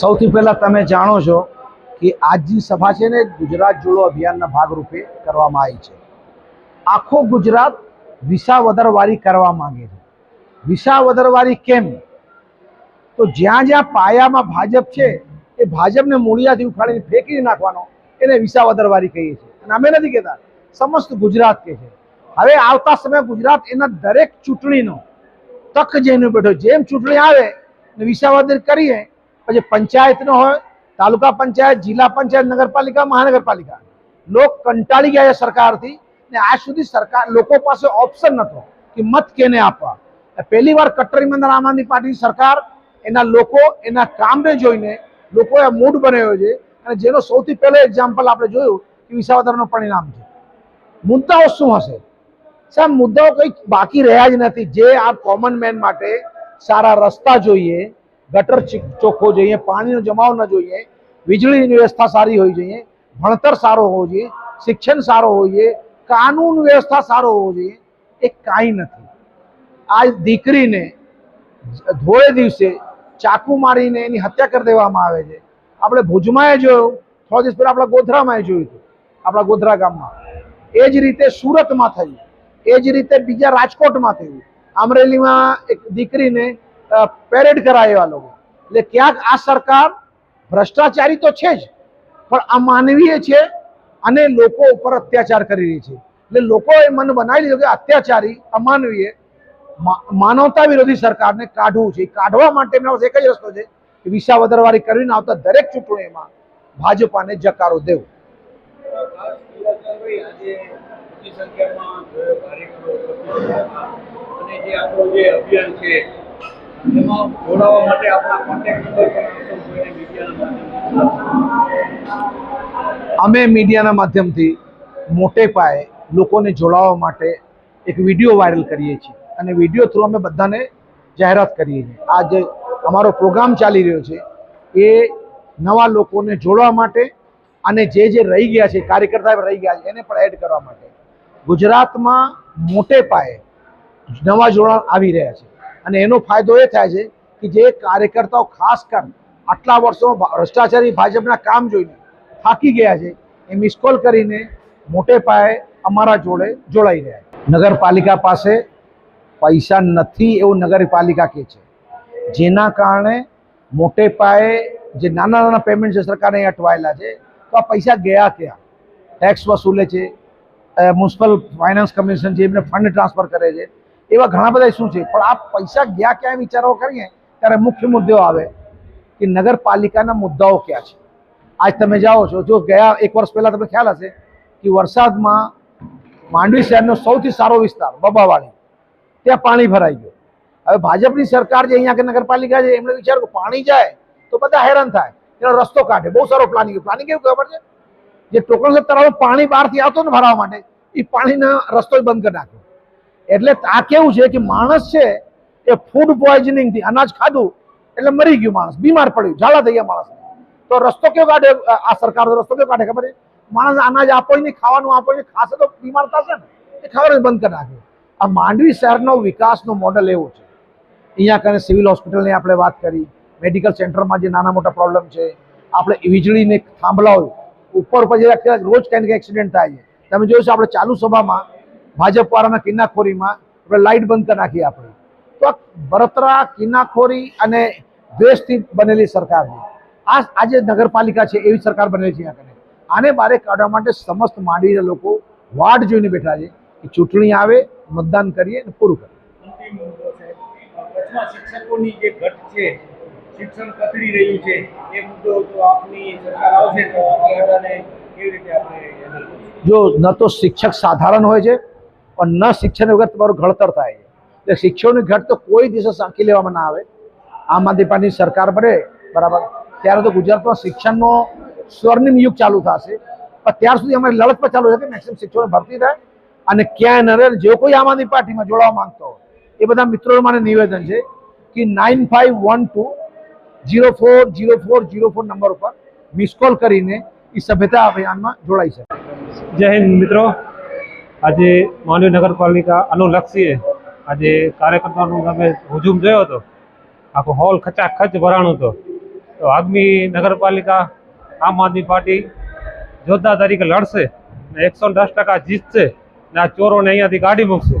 સૌથી પહેલા તમે જાણો છો કે આજની સભા છે ને ગુજરાત જોડો અભિયાનના ભાગરૂપે કરવામાં આવી છે. આખો ગુજરાત વિસાવદરવારી કરવા માંગે છે. વિસાવદરવારી કેમ? તો જ્યાં જ્યાં પાયામાં ભાજપ છે, એ ભાજપને મૂળિયાથી ઉખાડીને ફેંકી નાખવાનો એને વિસાવદરવારી કહીએ છીએ. અને અમે નથી કહેતા, સમસ્ત ગુજરાત કહે છે. હવે આવતા સમય ગુજરાત એના દરેક ચૂંટણીનો તક જઈને બેઠો, જેમ ચૂંટણી આવે વિસાવદર કરીએ પછી પંચાયતનો હોય, તાલુકા પંચાયત, જિલ્લા પંચાયત, નગરપાલિકા, મહાનગરપાલિકા. લોક કંટાળી ગયા છે સરકારથી ને આજ સુધી સરકાર લોકો પાસે ઓપ્શન નહોતો કે મત કેને આપવા. પહેલી વાર કટ્ટર ઇમાનદાર આમ આદમી પાર્ટીની સરકાર એના લોકો એના કામને જોઈને લોકોએ મૂડ બનાવ્યો છે. અને જેનો સૌથી પહેલો એક્ઝામ્પલ આપણે જોયું કે વિસાવદરનું પરિણામ છે. મુદ્દાઓ શું હશે? સાહેબ, મુદ્દાઓ કંઈક બાકી રહ્યા જ નથી. જે આ કોમન મેન માટે સારા રસ્તા જોઈએ ગટર ચોખ્ખો જોઈએ, પાણીનો જમાવ ન જોઈએ, વીજળીની વ્યવસ્થા સારી હોવી જોઈએ, ભણતર સારો હોવો જોઈએ, શિક્ષણ સારો હોવું જોઈએ, કાનૂન વ્યવસ્થા સારો હોવો જોઈએ, એ કાંઈ નથી. આ દીકરીને ધોળે દિવસે ચાકુ મારીને એની હત્યા કરી દેવામાં આવે છે. આપણે ભુજમાં જોયું, થોડા દિવસ પહેલા આપણા ગોધરામાં જોયું હતું, આપણા ગોધરા ગામમાં. એ જ રીતે સુરતમાં થયું, એ જ રીતે બીજા રાજકોટમાં થયું. અમરેલીમાં એક દીકરીને પેરેડ કરાય એવા લોકો. એટલે ક્યાંક આ સરકાર ભ્રષ્ટાચારી તો છે જ, પણ અમાનવીય છે અને લોકો ઉપર અત્યાચાર કરી રહી છે. એટલે લોકોએ મન બનાવી લીધું કે અત્યાચારી, અમાનવીય માનવતા વિરોધી સરકારને કાઢવું છે. કાઢવા માટે એમના એક જ રસ્તો છે કે વિસાવદરવારી કરીને આવતા દરેક ચૂંટણીમાં ભાજપાને જકારો દેવો. અને જે આપણું જે અભિયાન છે એમાં જોડાવા માટે આપણા કોન્ટેક્ટ નંબર અમે મીડિયાના માધ્યમથી મોટે પાયે લોકોને જોડાવા માટે એક વીડિયો વાયરલ કરીએ છીએ. અને વીડિયો થ્રુ અમે બધાને જાહેરાત કરીએ છીએ. આ જે અમારો પ્રોગ્રામ ચાલી રહ્યો છે, એ નવા લોકોને જોડવા માટે અને જે જે રહી ગયા છે કાર્યકર્તા રહી ગયા છે, એને પણ એડ કરવા માટે ગુજરાતમાં મોટે પાયે નવા જોડાણ આવી રહ્યા છે. અને એનો ફાયદો એ થાય છે કે જે કાર્યકર્તાઓ ખાસ કર આટલા વર્ષો ભ્રષ્ટાચારી ભાજપના કામ જોઈને થાકી ગયા છે, એ મિસ કોલ કરીને મોટે પાયે અમારા જોડે જોડાઈ રહ્યા નગરપાલિકા પાસે પૈસા નથી એવું નગરપાલિકા કહે છે. જેના કારણે મોટે પાયે જે નાના નાના પેમેન્ટ છે, સરકારે અટવાયેલા છે, તો આ પૈસા ગયા ક્યાં? ટેક્સ વસૂલે છે મ્યુનિસિપલ ફાઇનાન્સ કમિશન છે એમને ફંડ ટ્રાન્સફર કરે છે એવા ઘણા બધા શું છે? પણ આ પૈસા ગયા ક્યાં વિચારો કરીએ, ત્યારે મુખ્ય મુદ્દો આવે કે નગરપાલિકાના મુદ્દાઓ ક્યાં છે? આજ તમે જાઓ છો, જો ગયા એક વર્ષ પહેલા તમને ખ્યાલ હશે કે વરસાદમાં માંડવી શહેરનો સૌથી સારો વિસ્તાર બબાવાળી ત્યાં પાણી ભરાઈ ગયું. હવે ભાજપની સરકાર જે અહીંયા કે નગરપાલિકા છે, એમણે વિચાર પાણી જાય તો બધા હેરાન થાય. એનો રસ્તો કાઢે. બહુ સારો પ્લાનિંગ પ્લાનિંગ કેવું ખબર છે? જે ટોકણ તળાવ પાણી બહારથી આવતો ને ભરાવા માટે, એ પાણીના રસ્તો બંધ કરી નાખ્યો. એટલે આ કેવું છે કે માણસ છે એ ફૂડ પોઈઝનિંગથી અનાજ ખાધું એટલે મરી ગયું માણસ, બીમાર પડ્યું ઝાડા થઈ ગયા માણસ. તો રસ્તો કયો કાઢે? આ સરકાર રસ્તો કયો કાઢે ખબર છે? માણસ અનાજ આપો નહીં, ખાવાનું આપો જ નહીં, ખાશે તો બીમાર થશે ને. એ ખાવાનું બંધ કરી નાખ્યું આ માંડવી શહેરનો વિકાસનો મોડલ એવો છે. અહીંયા કને સિવિલ હોસ્પિટલની આપણે વાત કરી મેડિકલ સેન્ટરમાં જે નાના મોટા પ્રોબ્લેમ છે, આપણે વીજળીને થાંભલાઓ ઉપર ઉપર જે રોજ કંઈક એક્સિડન્ટ થાય છે. તમે જોયું છે આપણે ચાલુ સભામાં ભાજપ વાળાના કિન્નાખોરીમાં આપણે લાઇટ બંધ કરી નાખી આપણે. તો બરતરા કિન્નાખોરી અને દ્વેષથી બનેલી સરકાર છે. આ આજે નગરપાલિકા છે એવી સરકાર બનેલી છે અહીંયા આને બારે કાઢવા માટે સમસ્ત માંડવીના લોકો વાટ જોઈને બેઠા છે કે ચૂંટણી આવે મતદાન કરીએ અને પૂરું કરીએ. શિક્ષકોની જે ઘટ છે શિક્ષણ કથળી રહ્યું છે એ મુદ્દો જો આપની સરકાર આવશે તો કેવી રીતે આપણે જો ન તો શિક્ષક સાધારણ હોય છે પણ ન શિક્ષણ વગર તમારું ઘડતર થાય છે. એટલે શિક્ષણની ઘટ તો કોઈ દિવસે સાંકી લેવામાં ના આવે. આમ આદમી પાર્ટીની સરકાર બને, બરાબર? ત્યારે તો ગુજરાતમાં શિક્ષણનો સ્વર્ણિમ યુગ ચાલુ થશે. પણ ત્યાર સુધી અમારી લડત પર ચાલુ છે કે મેક્સિમમ શિક્ષકો ભરતી થાય અને ક્યાંય ન રહે, જે કોઈ આમ આદમી પાર્ટીમાં જોડાવા માંગતો એ બધા મિત્રો મને નિવેદન છે કે nine five one two zero four zero four zero four number ઉપર મિસ કોલ કરીને એ સભ્યતા અભિયાનમાં જોડાઈ શકે. જય હિન્દ મિત્રો. આજે માંડવી નગરપાલિકા અનુલક્ષીએ આજે કાર્યકર્તાનો અમે હુજુમ જોયો હતો, આખો હોલ ખચાખચ ભરાણો હતો. તો આદમી નગરપાલિકા, આમ આદમી પાર્ટી જોદ્ધા તરીકે લડશે ને એકસો દસ ટકા જીતશે ને આ ચોરોને અહીંયાથી કાઢી મૂકશે.